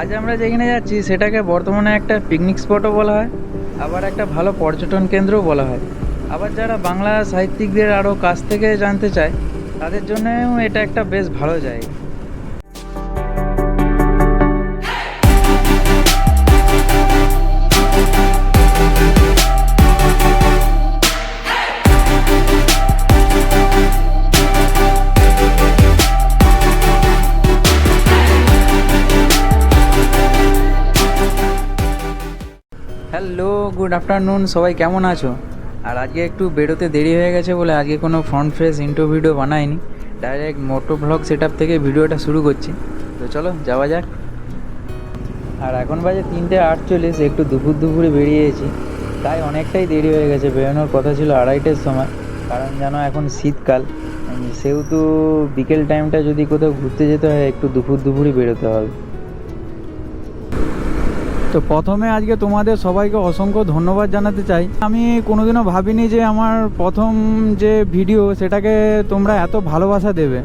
আজ আমরা যেখানে যাচ্ছি, সেটাকে বর্তমানে একটা পিকনিক স্পটও বলা হয়, আবার একটা ভালো পর্যটন কেন্দ্রও বলা হয়। আবার যারা বাংলা সাহিত্যিকদের আরও কাছ থেকে জানতে চায়, তাদের জন্যও এটা একটা বেশ ভালো জায়গা। গুড আফটারনুন, সবাই কেমন আছো? আর আজকে একটু বেরোতে দেরি হয়ে গেছে বলে আজকে কোনো ফ্রন্ট ফ্রেশ ইন্টো ভিডিও বানাইনি। ডাইরেক্ট মোটো ব্লগ সেট থেকে ভিডিওটা শুরু করছি। তো চলো, যাওয়া যাক। আর এখন বাজে তিনটে আটচল্লিশ, একটু দুপুর দুপুরে বেরিয়েছি। তাই অনেকটাই দেরি হয়ে গেছে, বেরোনোর কথা ছিল আড়াইটের সময়। কারণ জানো, এখন শীতকাল। সেহেতু বিকেল টাইমটা যদি কোথাও ঘুরতে যেতে হয়, একটু দুপুর দুপুরই বেরোতে হবে। তো প্রথমে আজকে তোমাদের সবাইকে অসংখ্য ধন্যবাদ জানাতে চাই। আমি কোনোদিনও ভাবিনি যে আমার প্রথম যে ভিডিও সেটাকে তোমরা এত ভালোবাসা দেবে।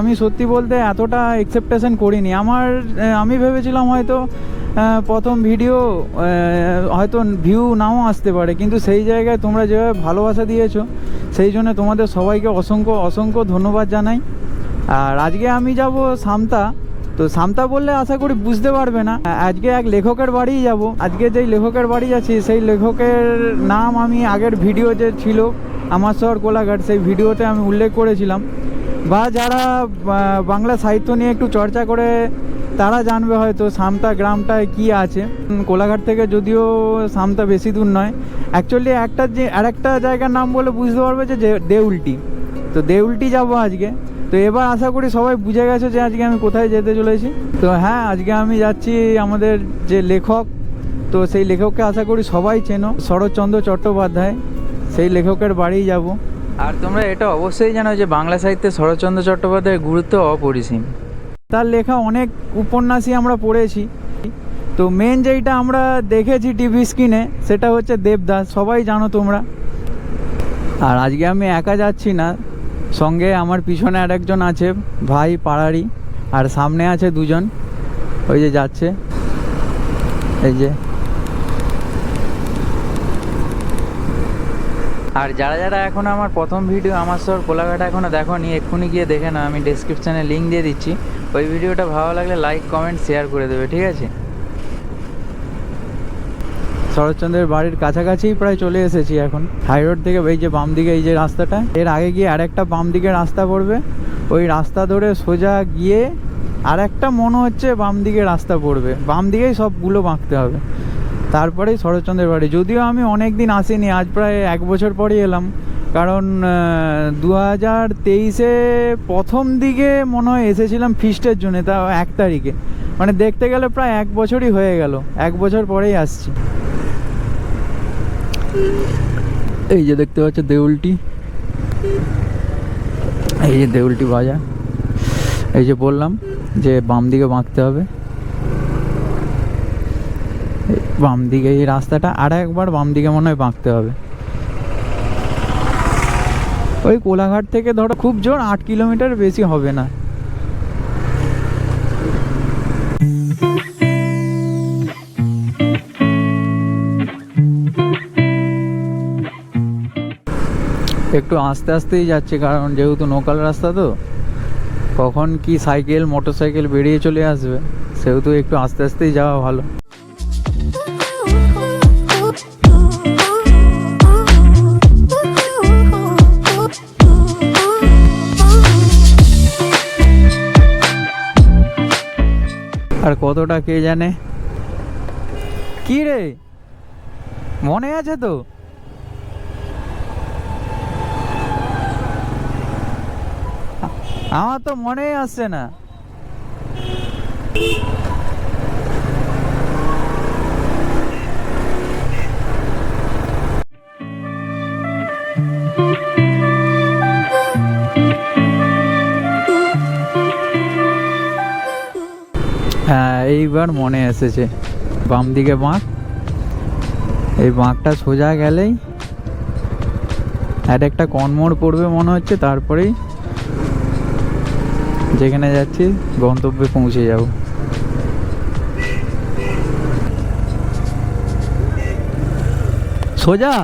আমি সত্যি বলতে এতটা এক্সেপ্টেশন করিনি। আমার আমি ভেবেছিলাম হয়তো প্রথম ভিডিও হয়তো ভিউ নাও আসতে পারে। কিন্তু সেই জায়গায় তোমরা যেভাবে ভালোবাসা দিয়েছ, সেই জন্য তোমাদের সবাইকে অসংখ্য অসংখ্য ধন্যবাদ জানাই। আর আজকে আমি যাব সামতা। তো সামতা বললে আশা করি বুঝতে পারবে না। আজকে এক লেখকের বাড়ি যাব। আজকে যেই লেখকের বাড়ি যাচ্ছি, সেই লেখকের নাম আমি আগের ভিডিও যে ছিল, আমার শহর কোলাঘাট, সেই ভিডিওতে আমি উল্লেখ করেছিলাম। বা যারা বাংলা সাহিত্য নিয়ে একটু চর্চা করে, তারা জানবে হয়তো সামতা গ্রামটায় কি আছে। কোলাঘাট থেকে যদিও সামতা বেশি দূর নয়। অ্যাকচুয়ালি একটা যে, আরেকটা জায়গার নাম বলে বুঝতে পারবে যে, দেউলটি। তো দেউলটি যাব আজকে। তো এবার আশা করি সবাই বুঝে গেছে যে আজকে আমি কোথায় যেতে চলেছি। তো হ্যাঁ আজকে আমি যাচ্ছি আমাদের যে লেখক তো সেই লেখককে আশা করি সবাই চেনো শরৎচন্দ্র চট্টোপাধ্যায়। সেই লেখকের বাড়িই যাব। আর তোমরা এটা অবশ্যই জানো যে বাংলা সাহিত্যে শরৎচন্দ্র চট্টোপাধ্যায়ের গুরুত্ব অপরিসীম। তার লেখা অনেক উপন্যাসই আমরা পড়েছি। তো মেন যেইটা আমরা দেখেছি টিভি স্ক্রিনে সেটা হচ্ছে দেবদাস। সবাই জানো তোমরা। আর আজকে আমি একা যাচ্ছি না। সঙ্গে আমার পিছনে আর একজন আছে, ভাই পাড়ারই, আর সামনে আছে দুজন। ওই যে যাচ্ছে। এই যে। আর যারা যারা এখন আমার প্রথম ভিডিও, আমার শহর কোলাঘাটা এখনও দেখো নি এক্ষুনি গিয়ে দেখে না আমি ডেসক্রিপশানে লিঙ্ক দিয়ে দিচ্ছি। ওই ভিডিওটা ভালো লাগলে লাইক কমেন্ট শেয়ার করে দেবে, ঠিক আছে? শরৎচন্দ্রের বাড়ির কাছাকাছি প্রায় চলে এসেছি এখন। হাই রোড থেকে এই যে বাম দিকে, এই যে রাস্তাটা, এর আগে গিয়ে আরেকটা বাম দিকে রাস্তা পড়বে। ওই রাস্তা ধরে সোজা গিয়ে আর একটা মনে হচ্ছে বাম দিকে রাস্তা পড়বে। বাম দিকেই সবগুলো বাঁকতে হবে। তারপরেই শরৎচন্দ্রের বাড়ি। যদিও আমি অনেক দিন আসিনি, আজ প্রায় এক বছর পরই এলাম। কারণ দু হাজার তেইশে প্রথম দিকে মনে হয় এসেছিলাম ফিস্টের জন্য, তা এক তারিখে। মানে দেখতে গেলে প্রায় এক বছরই হয়ে গেল। এক বছর পরেই আসছি। এই যে দেখতে পাচ্ছ দেউলটি। এই যে দেউলটি বাজার এই যে বললাম যে বাম দিকে বাঁকতে হবে। বাম দিকে এই রাস্তাটা আর একবার বাম দিকে মনে হয় বাঁকতে হবে। ওই কোলাঘাট থেকে ধরো খুব জোর আট কিলোমিটার বেশি হবে না। একটু আস্তে আস্তেই যাচ্ছে, কারণ যেহেতু লোকাল রাস্তা তো, কখন কি সাইকেল মোটর সাইকেল বেরিয়ে চলে আসবে, সেহেতু একটু আস্তে আস্তেই যাওয়া ভালো। আর কতটা কে জানে? কি রে? মনে আছে তো? আমার তো মনেই আসছে না। হ্যাঁ এইবার মনে এসেছে। বাম দিকে বাঁক। এই বাঁকটা সোজা গেলেই আর একটা কনমোড় পড়বে মনে হচ্ছে, তারপরেই যেখানে যাচ্ছি, গন্তব্যে পৌঁছে যাব। সোজা?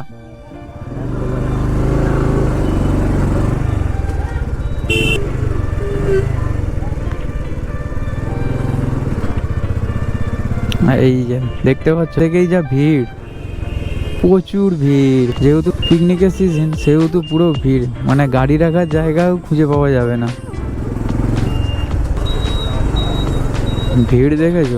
এই যে, দেখতে পাচ্ছ, থেকেই যা ভিড়। প্রচুর ভিড়। যেহেতু পিকনিকের সিজন সেহেতু পুরো ভিড়। মানে গাড়ি রাখার জায়গাও খুঁজে পাওয়া যাবে না। ভিড় দেখেছ?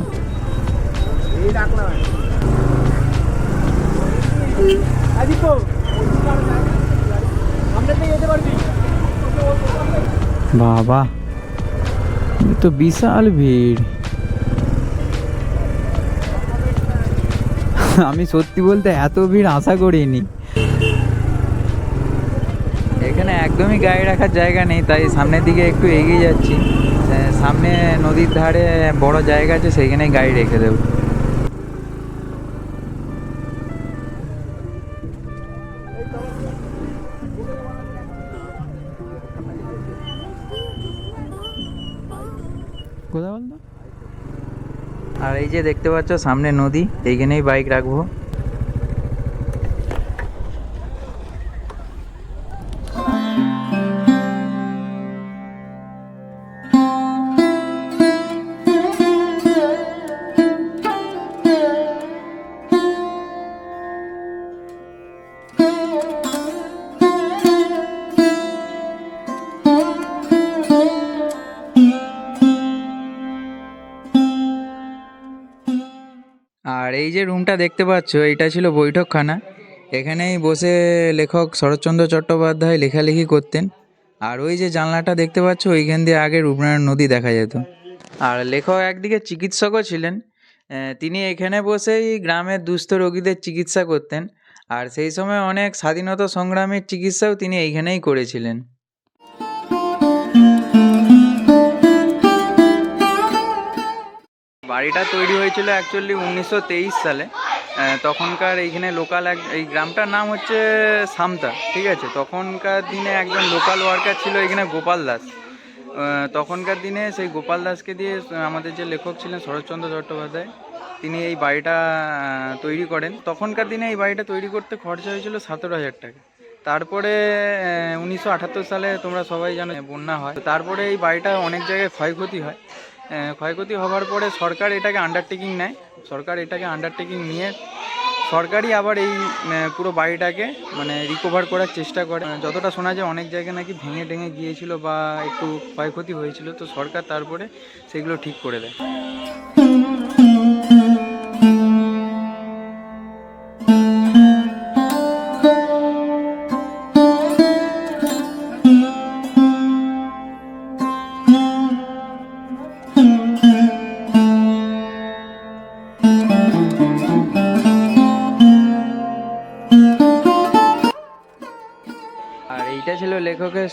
বাবা তো বিশাল ভিড়। আমি সত্যি বলতে এত ভিড় আশা করিনি। এখানে একদমই গাড়ি রাখার জায়গা নেই, তাই সামনের দিকে একটু এগিয়ে যাচ্ছি। সামনে নদীর ধারে বড় জায়গা আছে সেইখানেই গাড়ি রেখে দেবো। কোথায় বলতো? আর এই যে দেখতে পাচ্ছ সামনে নদী এইখানেই বাইক রাখব। আর এই যে রুমটা দেখতে পাচ্ছ, এটা ছিল বৈঠকখানা। এখানেই বসে লেখক শরৎচন্দ্র চট্টোপাধ্যায় লেখালেখি করতেন। আর ওই যে জানলাটা দেখতে পাচ্ছ, ওইখান দিয়ে আগে রূপনারায়ণ নদী দেখা যেত। আর লেখক একদিকে চিকিৎসকও ছিলেন তিনি এখানে বসেই গ্রামের দুস্থ রোগীদের চিকিৎসা করতেন। আর সেই সময় অনেক স্বাধীনতা সংগ্রামের চিকিৎসাও তিনি এইখানেই করেছিলেন। বাড়িটা তৈরি হয়েছিল অ্যাকচুয়ালি উনিশশো তেইশ সালে। তখনকার এইখানে লোকাল এক, এই গ্রামটার নাম হচ্ছে সামতা, ঠিক আছে? তখনকার দিনে একজন লোকাল ওয়ার্কার ছিল এখানে গোপাল দাস। তখনকার দিনে সেই গোপাল দাসকে দিয়ে আমাদের যে লেখক ছিলেন শরৎচন্দ্র চট্টোপাধ্যায়, তিনি এই বাড়িটা তৈরি করেন। তখনকার দিনে এই বাড়িটা তৈরি করতে খরচা হয়েছিল সতেরো হাজার টাকা। তারপরে উনিশশো আটাত্তর সালে তোমরা সবাই জানো বন্যা হয়। তারপরে এই বাড়িটা অনেক জায়গায় ক্ষয়ক্ষতি হয়। ক্ষয়ক্ষতি হওয়ার পরে সরকার এটাকে আন্ডারটেকিং নেয়। সরকার এটাকে আন্ডারটেকিং নিয়ে সরকারই আবার এই পুরো বাড়িটাকে মানে রিকভার করার চেষ্টা করে। যতটা শোনা যায় অনেক জায়গায় নাকি ভেঙে টেঙে গিয়েছিল বা একটু ক্ষয়ক্ষতি হয়েছিল, তো সরকার তারপরে সেগুলো ঠিক করে দেয়।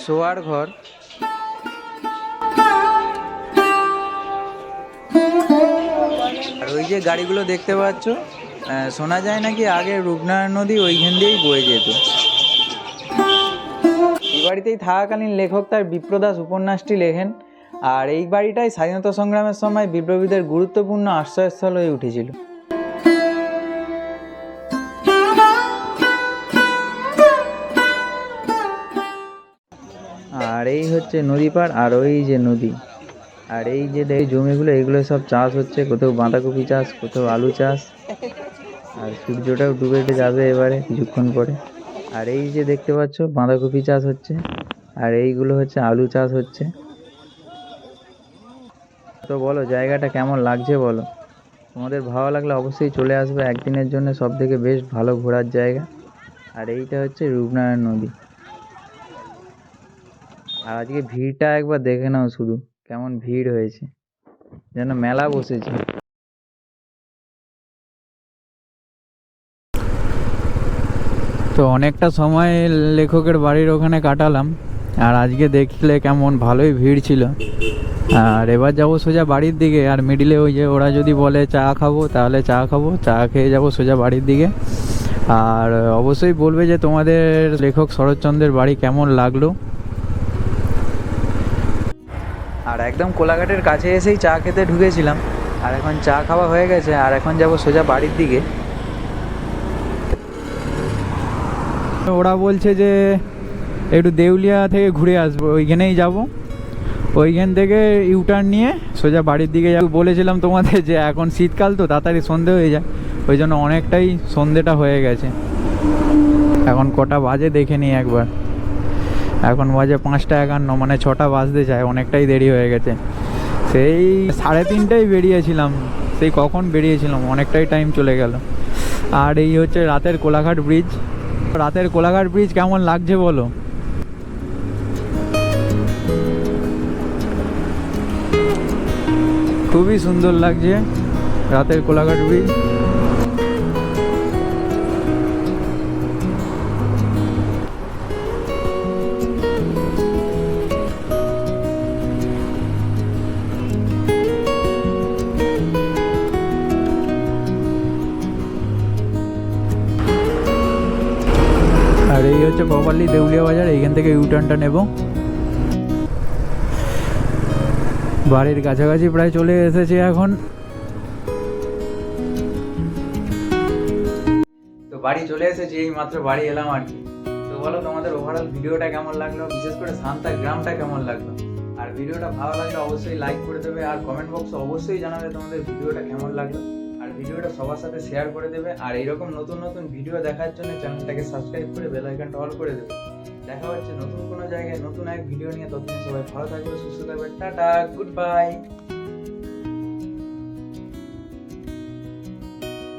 শোয়ার ঘর। আর ওই যে গাড়িগুলো দেখতে পাচ্ছ শোনা যায় নাকি আগে রূপনারায়ণ নদী ওইখান দিয়েই বয়ে যেত। এই বাড়িতেই থাকাকালীন লেখক তার বিপ্রদাস উপন্যাসটি লেখেন, আর এই বাড়িটাই স্বাধীনতা সংগ্রামের সময় বিপ্লবীদের গুরুত্বপূর্ণ আশ্রয়স্থল হয়ে উঠেছিল। আর এই হচ্ছে নদী পার আর ওই যে নদী। আর এই যে জমিগুলো, এগুলো সব চাষ হচ্ছে। কোথাও বাঁধাকপি চাষ, কোথাও আলু চাষ। আর সূর্যটাও ডুবে ডুবে যাবে এবারে কিছুক্ষণ পরে। আর এই যে দেখতে পাচ্ছ, বাঁধাকপি চাষ হচ্ছে। আর এইগুলো হচ্ছে আলু চাষ হচ্ছে। তো বলো, জায়গাটা কেমন লাগছে বলো? তোমাদের ভালো লাগলে অবশ্যই চলে আসবে। একদিনের জন্য সব থেকে বেশ ভালো ঘোরার জায়গা। আর এইটা হচ্ছে রূপনারায়ণ নদী। আর আজকে ভিড়টা একবার দেখে নাও শুধু, কেমন ভিড় হয়েছে। যেন মেলা বসেছে। তো অনেকটা সময় লেখকের বাড়ির ওখানে কাটালাম, আর আজকে দেখলে কেমন ভালোই ভিড় ছিল। আর এবার যাব সোজা বাড়ির দিকে, আর মিডিলে ওই যে ওরা যদি বলে চা খাব, তাহলে চা খাব, চা খেয়ে যাব সোজা বাড়ির দিকে। আর অবশ্যই বলবে যে তোমাদের লেখক শরৎচন্দ্রের বাড়ি কেমন লাগল। আর একদম কোলাঘাটের কাছে এসেই চা খেতে ঢুকেছিলাম। আর এখন চা খাওয়া হয়ে গেছে, আর এখন যাব সোজা বাড়ির দিকে। ওরা বলছে যে একটু দেউলিয়া থেকে ঘুরে আসব, ওইখানেই যাব। ওইখান থেকে ইউটার্ন নিয়ে সোজা বাড়ির দিকে যাব। বলেছিলাম তোমাদের যে এখন শীতকাল তো, তাড়াতাড়ি সন্ধে হয়ে যায়। ওই জন্য অনেকটাই সন্ধেটা হয়ে গেছে। এখন কটা বাজে দেখে নিই একবার। এখন বাজে পাঁচটা একান্ন মানে ছটা বাজতে যায় অনেকটাই দেরি হয়ে গেছে। সেই সাড়ে তিনটায় বেরিয়েছিলাম, সেই কখন বেরিয়েছিলাম, অনেকটাই টাইম চলে গেল। আর এই হচ্ছে রাতের কোলাঘাট ব্রিজ রাতের কোলাঘাট ব্রিজ কেমন লাগছে বলো? খুবই সুন্দর লাগছে রাতের কোলাঘাট ব্রিজ হচ্ছে প্রপারলি দেউলিয়া বাজার, এইখান থেকে ইউটার্নটা নেব বাড়ির কাছাকাছি প্রায় চলে এসেছে এখন। তো বাড়ি চলে এসেছি এই মাত্র বাড়ি এলাম আর কি। তো বলো, তোমাদের ওভারঅল ভিডিওটা কেমন লাগল? বিশেষ করে শান্তা গ্রামটা কেমন লাগল? আর ভিডিওটা ভালো লাগলে অবশ্যই লাইক করে দেবে, আর কমেন্ট বক্সে অবশ্যই জানাবে তোমাদের ভিডিওটা কেমন লাগল। ভিডিওটা সবার সাথে শেয়ার করে দেবে আর এইরকম নতুন নতুন ভিডিও দেখার জন্য চ্যানেলটাকে সাবস্ক্রাইব করে বেল আইকনটা অল করে দেবে। দেখা হচ্ছে নতুন কোনো জায়গায় নতুন এক ভিডিও নিয়ে। ততদিন সবাই ভালো থাকবে, সুস্থ থাকবে। Tata good bye